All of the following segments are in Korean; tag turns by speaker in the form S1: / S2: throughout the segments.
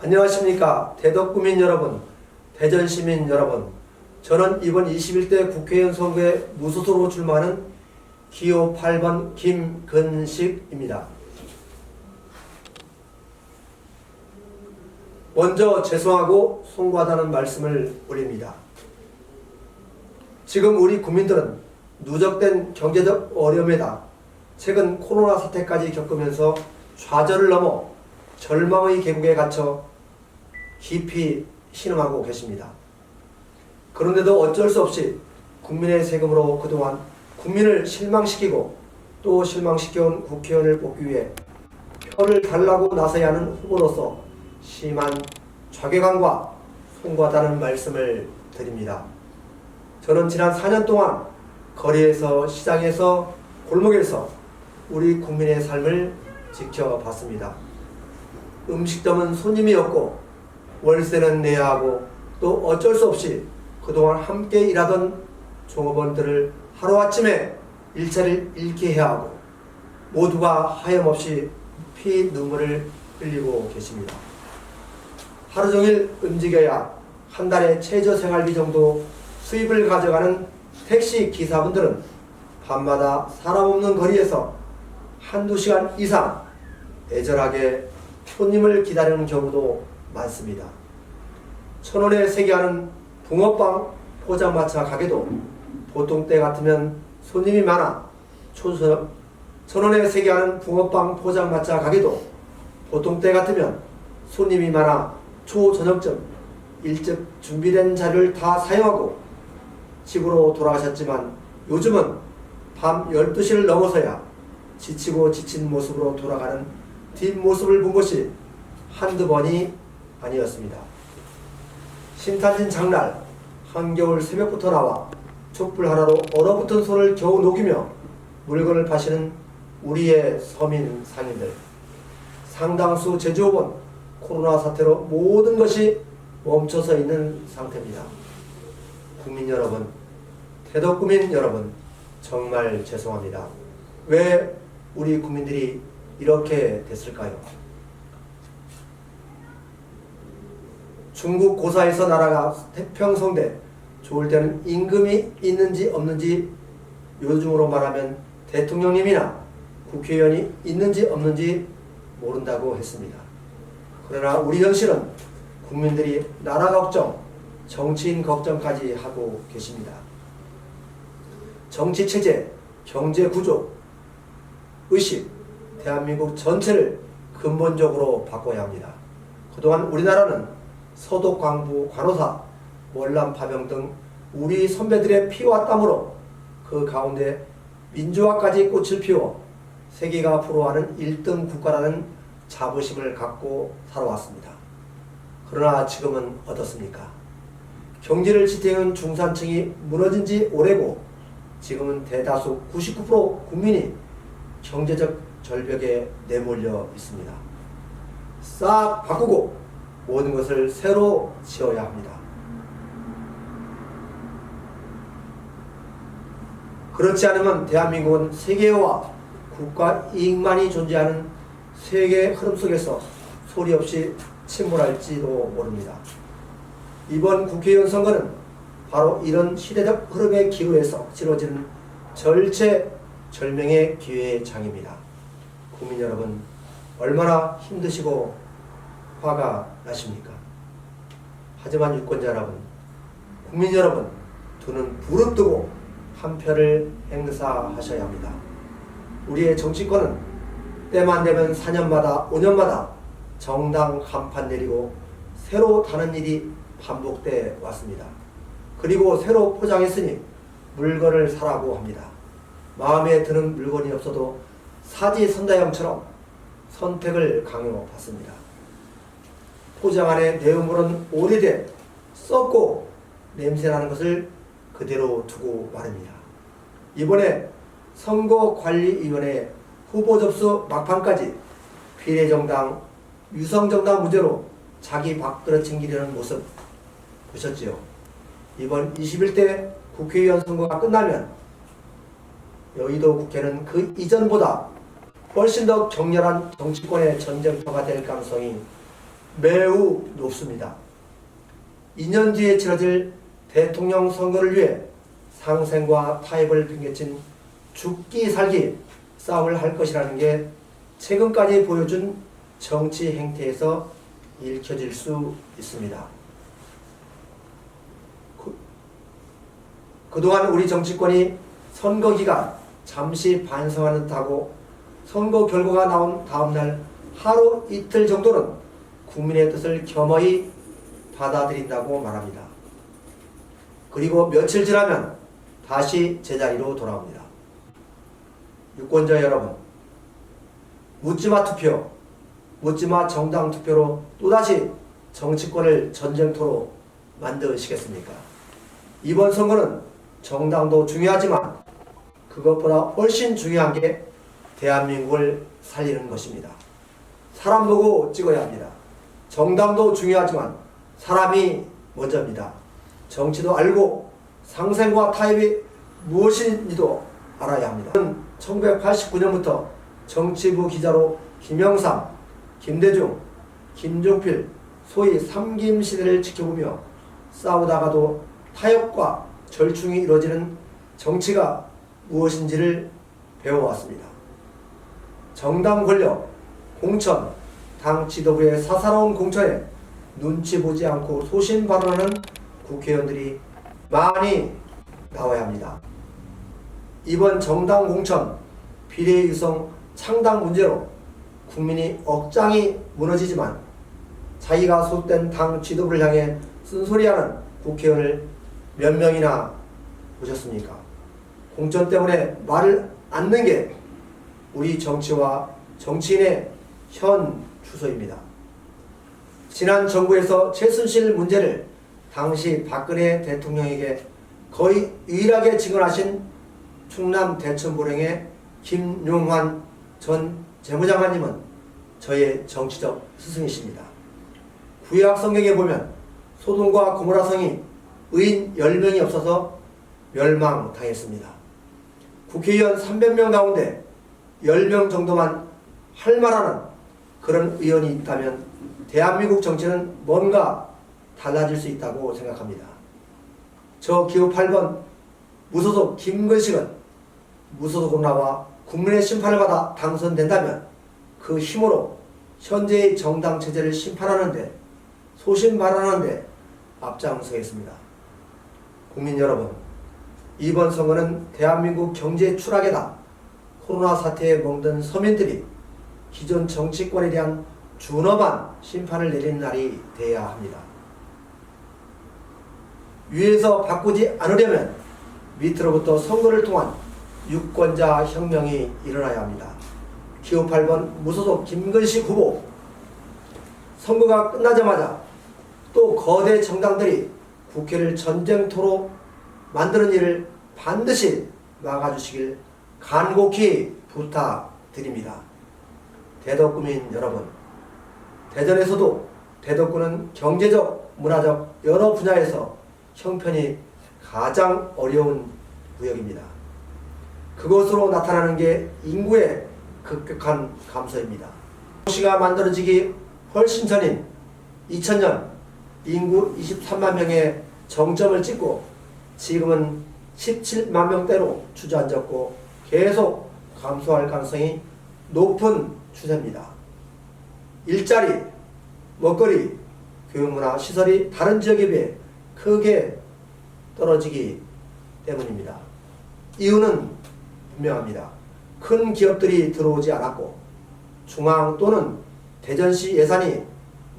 S1: 안녕하십니까 대덕구민 여러분, 대전시민 여러분. 저는 이번 21대 국회의원 선거에 무소속으로 출마하는 기호 8번 김근식입니다. 먼저 죄송하고 송구하다는 말씀을 올립니다. 지금 우리 국민들은 누적된 경제적 어려움에다 최근 코로나 사태까지 겪으면서 좌절을 넘어 절망의 계곡에 갇혀 깊이 신음하고 계십니다. 그런데도 어쩔 수 없이 국민의 세금으로 그동안 국민을 실망시키고 또 실망시켜온 국회의원을 뽑기 위해 표를 달라고 나서야 하는 후보로서 심한 좌괴감과 송구하다는 말씀을 드립니다. 저는 지난 4년 동안 거리에서 시장에서 골목에서 우리 국민의 삶을 지켜봤습니다. 음식점은 손님이 없고 월세는 내야 하고 또 어쩔 수 없이 그동안 함께 일하던 종업원들을 하루아침에 일자리를 잃게 해야 하고 모두가 하염없이 피 눈물을 흘리고 계십니다. 하루 종일 움직여야 한 달에 최저 생활비 정도 수입을 가져가는 택시 기사분들은 밤마다 사람 없는 거리에서 한두 시간 이상 애절하게 손님을 기다리는 경우도 많습니다. 천원에 세개 하는 붕어빵 포장마차 가게도 보통 때 같으면 손님이 많아 초저녁 천원에 세개 하는 붕어빵 포장마차 가게도 보통 때 같으면 손님이 많아 초저녁쯤 일찍 준비된 자료를 다 사용하고 집으로 돌아가셨지만 요즘은 밤 12시를 넘어서야 지치고 지친 모습으로 돌아가는 뒷모습을 본 것이 한두 번이 아니었습니다. 신탄진 장날 한겨울 새벽부터 나와 촛불 하나로 얼어붙은 손을 겨우 녹이며 물건을 파시는 우리의 서민 상인들 상당수 제조업은 코로나 사태로 모든 것이 멈춰서 있는 상태입니다. 국민 여러분, 대덕구민 여러분, 정말 죄송합니다. 왜 우리 국민들이 이렇게 됐을까요? 중국 고사에서 나라가 태평성대 좋을 때는 임금이 있는지 없는지 요즘으로 말하면 대통령님이나 국회의원이 있는지 없는지 모른다고 했습니다. 그러나 우리 현실은 국민들이 나라 걱정, 정치인 걱정까지 하고 계십니다. 정치 체제, 경제 구조, 의식, 대한민국 전체를 근본적으로 바꿔야 합니다. 그동안 우리나라는 서독 광부, 관호사, 월남 파병 등 우리 선배들의 피와 땀으로 그 가운데 민주화까지 꽃을 피워 세계가 부러워하는 1등 국가라는 자부심을 갖고 살아왔습니다. 그러나 지금은 어떻습니까? 경제를 지탱한 중산층이 무너진 지 오래고 지금은 대다수 99% 국민이 경제적 절벽에 내몰려 있습니다. 싹 바꾸고 모든 것을 새로 지어야 합니다. 그렇지 않으면 대한민국은 세계와 국가 이익만이 존재하는 세계 흐름 속에서 소리 없이 침몰할지도 모릅니다. 이번 국회의원 선거는 바로 이런 시대적 흐름에 기울여서 치러지는 절체절명의 기회의 장입니다. 국민 여러분, 얼마나 힘드시고 화가 나십니까? 하지만 유권자 여러분, 국민 여러분, 두 눈 부릅뜨고 한 표를 행사하셔야 합니다. 우리의 정치권은 때만 되면 4년마다 5년마다 정당 한판 내리고 새로 다는 일이 반복돼 왔습니다. 그리고 새로 포장했으니 물건을 사라고 합니다. 마음에 드는 물건이 없어도 사지선다형처럼 선택을 강요받습니다. 포장 안에 내용물은 오래돼 썩고 냄새나는 것을 그대로 두고 말입니다. 이번에 선거관리위원회 후보 접수 막판까지 비례정당, 유성정당 문제로 자기 밥그릇 챙기려는 모습 보셨지요? 이번 21대 국회의원 선거가 끝나면 여의도 국회는 그 이전보다 훨씬 더 격렬한 정치권의 전쟁터가 될 가능성이 매우 높습니다. 2년 뒤에 치러질 대통령 선거를 위해 상생과 타협을 팽개친 죽기 살기 싸움을 할 것이라는 게 최근까지 보여준 정치 행태에서 읽혀질 수 있습니다. 그, 그동안 우리 정치권이 선거 기간 잠시 반성하는 듯하고 선거 결과가 나온 다음날 하루 이틀 정도는 국민의 뜻을 겸허히 받아들인다고 말합니다. 그리고 며칠 지나면 다시 제자리로 돌아옵니다. 유권자 여러분, 묻지마 투표, 묻지마 정당 투표로 또다시 정치권을 전쟁터로 만드시겠습니까? 이번 선거는 정당도 중요하지만 그것보다 훨씬 중요한 게 대한민국을 살리는 것입니다. 사람 보고 찍어야 합니다. 정당도 중요하지만 사람이 먼저입니다. 정치도 알고 상생과 타협이 무엇인지도 알아야 합니다. 1989년부터 정치부 기자로 김영삼, 김대중, 김종필, 소위 삼김 시대를 지켜보며 싸우다가도 타협과 절충이 이루어지는 정치가 무엇인지를 배워왔습니다. 정당 권력, 공천, 당 지도부의 사사로운 공천에 눈치 보지 않고 소신 발언하는 국회의원들이 많이 나와야 합니다. 이번 정당 공천, 비례 유성 창당 문제로 국민이 억장이 무너지지만 자기가 소속된 당 지도부를 향해 쓴소리하는 국회의원을 몇 명이나 보셨습니까? 공천 때문에 말을 않는 게 우리 정치와 정치인의 현 추세입니다. 지난 정부에서 최순실 문제를 당시 박근혜 대통령에게 거의 유일하게 증언하신 충남 대천보령의 김용환 전 재무장관님은 저의 정치적 스승이십니다. 구약 성경에 보면 소돔과 고모라 성이 의인 10명이 없어서 멸망당했습니다. 국회의원 300명 가운데 10명 정도만 할 만하는 그런 의원이 있다면 대한민국 정치는 뭔가 달라질 수 있다고 생각합니다. 저 기호 8번 무소속 김근식은 무소속으로 나와 국민의 심판을 받아 당선된다면 그 힘으로 현재의 정당 체제를 심판하는데 소신 발언하는데 앞장서겠습니다. 국민 여러분, 이번 선거는 대한민국 경제 추락에다 코로나 사태에 멍든 서민들이 기존 정치권에 대한 준엄한 심판을 내리는 날이 돼야 합니다. 위에서 바꾸지 않으려면 밑으로부터 선거를 통한 유권자 혁명이 일어나야 합니다. 기호 8번 무소속 김근식 후보 선거가 끝나자마자 또 거대 정당들이 국회를 전쟁터로 만드는 일을 반드시 막아주시길 간곡히 부탁드립니다. 대덕구민 여러분, 대전에서도 대덕구는 경제적, 문화적 여러 분야에서 형편이 가장 어려운 구역입니다. 그것으로 나타나는 게 인구의 급격한 감소입니다. 도시가 만들어지기 훨씬 전인 2000년 인구 23만 명의 정점을 찍고 지금은 17만 명대로 주저앉았고 계속 감소할 가능성이 높은 추세입니다. 일자리, 먹거리, 교육문화, 시설이 다른 지역에 비해 크게 떨어지기 때문입니다. 이유는 분명합니다. 큰 기업들이 들어오지 않았고 중앙 또는 대전시 예산이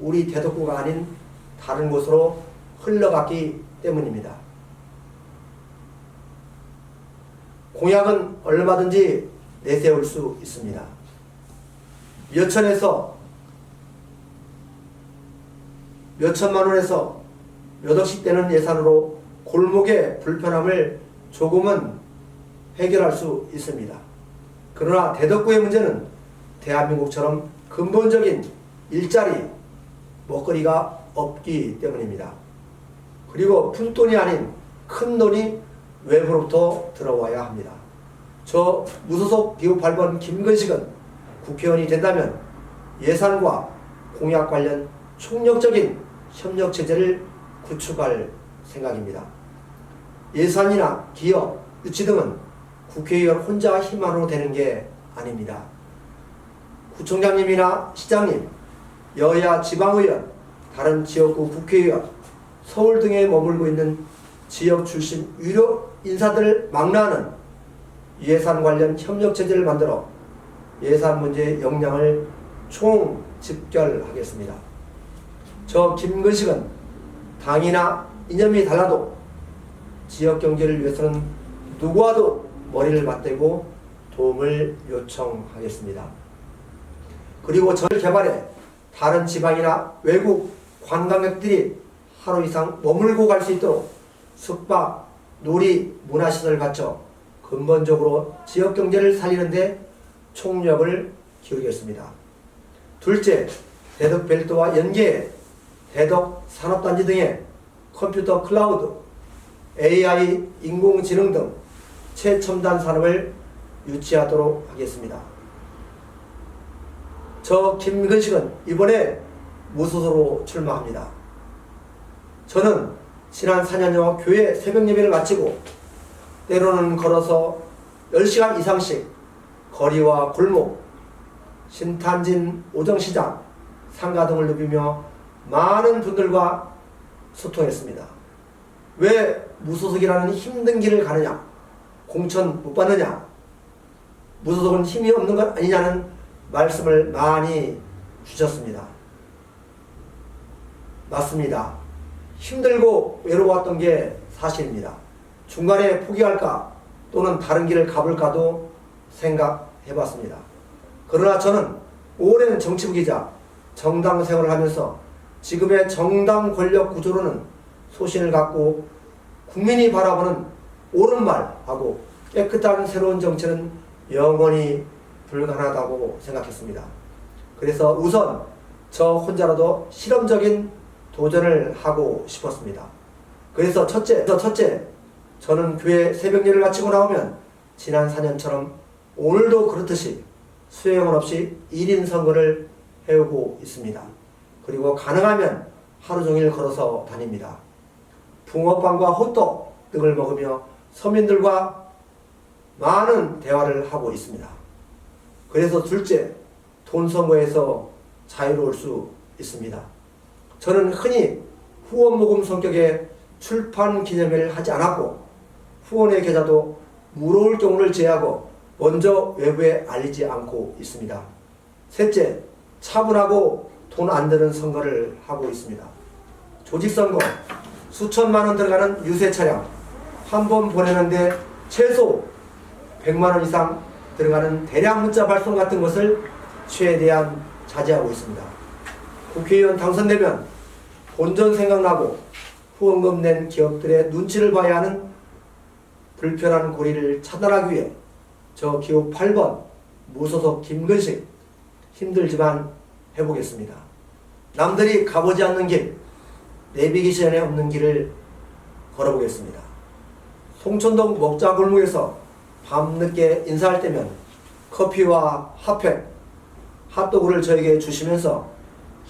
S1: 우리 대덕구가 아닌 다른 곳으로 흘러갔기 때문입니다. 공약은 얼마든지 내세울 수 있습니다. 몇천에서 몇천만 원에서 몇 억씩 되는 예산으로 골목의 불편함을 조금은 해결할 수 있습니다. 그러나 대덕구의 문제는 대한민국처럼 근본적인 일자리, 먹거리가 없기 때문입니다. 그리고 푼돈이 아닌 큰 돈이 외부로부터 들어와야 합니다. 저 무소속 기호 8번 김근식은 국회의원이 된다면 예산과 공약 관련 총력적인 협력 체제를 구축할 생각입니다. 예산이나 기업, 유치 등은 국회의원 혼자 힘만으로 되는 게 아닙니다. 구청장님이나 시장님, 여야 지방의원, 다른 지역구 국회의원, 서울 등에 머물고 있는 지역 출신 유료 인사들을 망라하는 예산 관련 협력 체제를 만들어 예산 문제의 역량을 총 집결하겠습니다. 저 김근식은 당이나 이념이 달라도 지역 경제를 위해서는 누구와도 머리를 맞대고 도움을 요청하겠습니다. 그리고 절 개발에 다른 지방이나 외국 관광객들이 하루 이상 머물고 갈 수 있도록 숙박, 놀이, 문화시설을 갖춰 근본적으로 지역 경제를 살리는데 총력을 기울이겠습니다. 둘째, 대덕 벨트와 연계해 대덕 산업단지 등의 컴퓨터 클라우드, AI, 인공지능 등 최첨단 산업을 유치하도록 하겠습니다. 저 김근식은 이번에 무소속으로 출마합니다. 저는 지난 4년여 교회 새벽 예배를 마치고 때로는 걸어서 10시간 이상씩 거리와 골목, 신탄진 오정시장, 상가 등을 누비며 많은 분들과 소통했습니다. 왜 무소속이라는 힘든 길을 가느냐? 공천 못 받느냐? 무소속은 힘이 없는 것 아니냐는 말씀을 많이 주셨습니다. 맞습니다. 힘들고 외로웠던 게 사실입니다. 중간에 포기할까 또는 다른 길을 가볼까도 생각해 봤습니다. 그러나 저는 오랜 정치부기자 정당 생활을 하면서 지금의 정당 권력 구조로는 소신을 갖고 국민이 바라보는 옳은 말하고 깨끗한 새로운 정치는 영원히 불가능하다고 생각했습니다. 그래서 우선 저 혼자라도 실험적인 도전을 하고 싶었습니다. 그래서 첫째, 첫째, 저는 교회 새벽 예를 마치고 나오면 지난 4년처럼 오늘도 그렇듯이 수행원 없이 1인 선거를 해오고 있습니다. 그리고 가능하면 하루 종일 걸어서 다닙니다. 붕어빵과 호떡 등을 먹으며 서민들과 많은 대화를 하고 있습니다. 그래서 둘째, 돈 선거에서 자유로울 수 있습니다. 저는 흔히 후원 모금 성격의 출판 기념회를 하지 않았고 후원의 계좌도 물어올 경우를 제하고 먼저 외부에 알리지 않고 있습니다. 셋째, 차분하고 돈 안 드는 선거를 하고 있습니다. 조직선거, 수천만 원 들어가는 유세 차량, 한 번 보내는데 최소 100만 원 이상 들어가는 대량 문자 발송 같은 것을 최대한 자제하고 있습니다. 국회의원 당선되면 본전 생각나고 후원금 낸 기업들의 눈치를 봐야 하는 불편한 고리를 차단하기 위해 저 기호 8번 무소속 김근식 힘들지만 해보겠습니다. 남들이 가보지 않는 길, 내비게이션에 없는 길을 걸어보겠습니다. 송천동 먹자 골목에서 밤늦게 인사할 때면 커피와 핫팩, 핫도그를 저에게 주시면서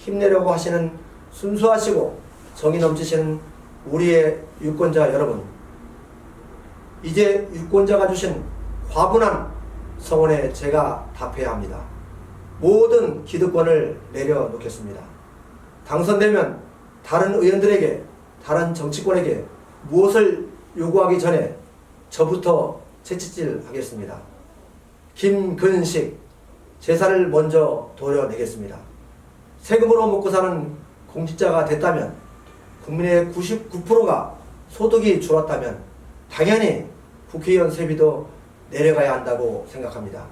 S1: 힘내려고 하시는 순수하시고 정이 넘치시는 우리의 유권자 여러분. 이제 유권자가 주신 과분한 성원에 제가 답해야 합니다. 모든 기득권을 내려놓겠습니다. 당선되면 다른 의원들에게, 다른 정치권에게 무엇을 요구하기 전에 저부터 채찍질 하겠습니다. 김근식, 제사를 먼저 도려내겠습니다. 세금으로 먹고 사는 공직자가 됐다면, 국민의 99%가 소득이 줄었다면, 당연히 국회의원 세비도 내려가야 한다고 생각합니다.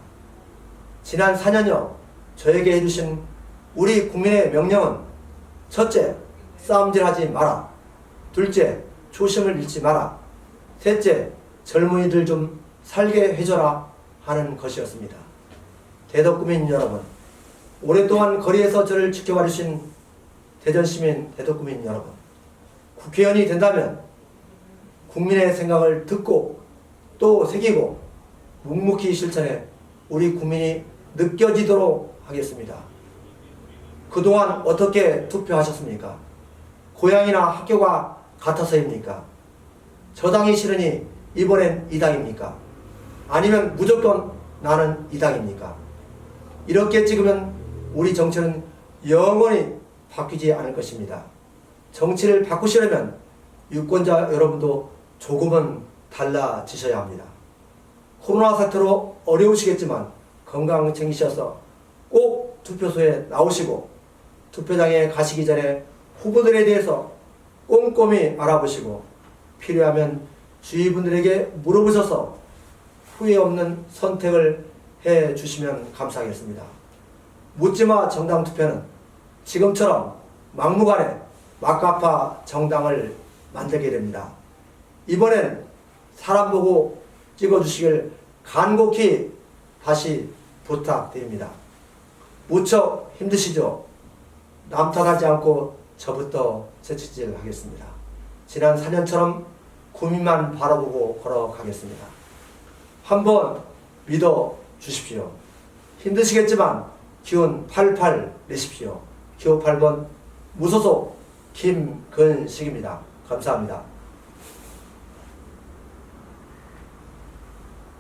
S1: 지난 4년여 저에게 해주신 우리 국민의 명령은 첫째, 싸움질하지 마라. 둘째, 초심을 잃지 마라. 셋째, 젊은이들 좀 살게 해줘라 하는 것이었습니다. 대덕구민 여러분, 오랫동안 거리에서 저를 지켜봐 주신 대전시민 대덕구민 여러분, 국회의원이 된다면 국민의 생각을 듣고 또 새기고 묵묵히 실천해 우리 국민이 느껴지도록 하겠습니다. 그동안 어떻게 투표하셨습니까? 고향이나 학교가 같아서입니까? 저당이 싫으니 이번엔 이 당입니까? 아니면 무조건 나는 이 당입니까? 이렇게 찍으면 우리 정치는 영원히 바뀌지 않을 것입니다. 정치를 바꾸시려면 유권자 여러분도 조금은 달라지셔야 합니다. 코로나 사태로 어려우시겠지만 건강 챙기셔서 꼭 투표소에 나오시고 투표장에 가시기 전에 후보들에 대해서 꼼꼼히 알아보시고 필요하면 주위 분들에게 물어보셔서 후회 없는 선택을 해 주시면 감사하겠습니다. 묻지마 정당 투표는 지금처럼 막무가내 막가파 정당을 만들게 됩니다. 이번엔 사람 보고 찍어주시길 간곡히 다시 부탁드립니다. 무척 힘드시죠? 남 탓하지 않고 저부터 새치질 하겠습니다. 지난 4년처럼 구민만 바라보고 걸어가겠습니다. 한번 믿어 주십시오. 힘드시겠지만 기운 88 내십시오. 기호 8번 무소속 김근식입니다. 감사합니다.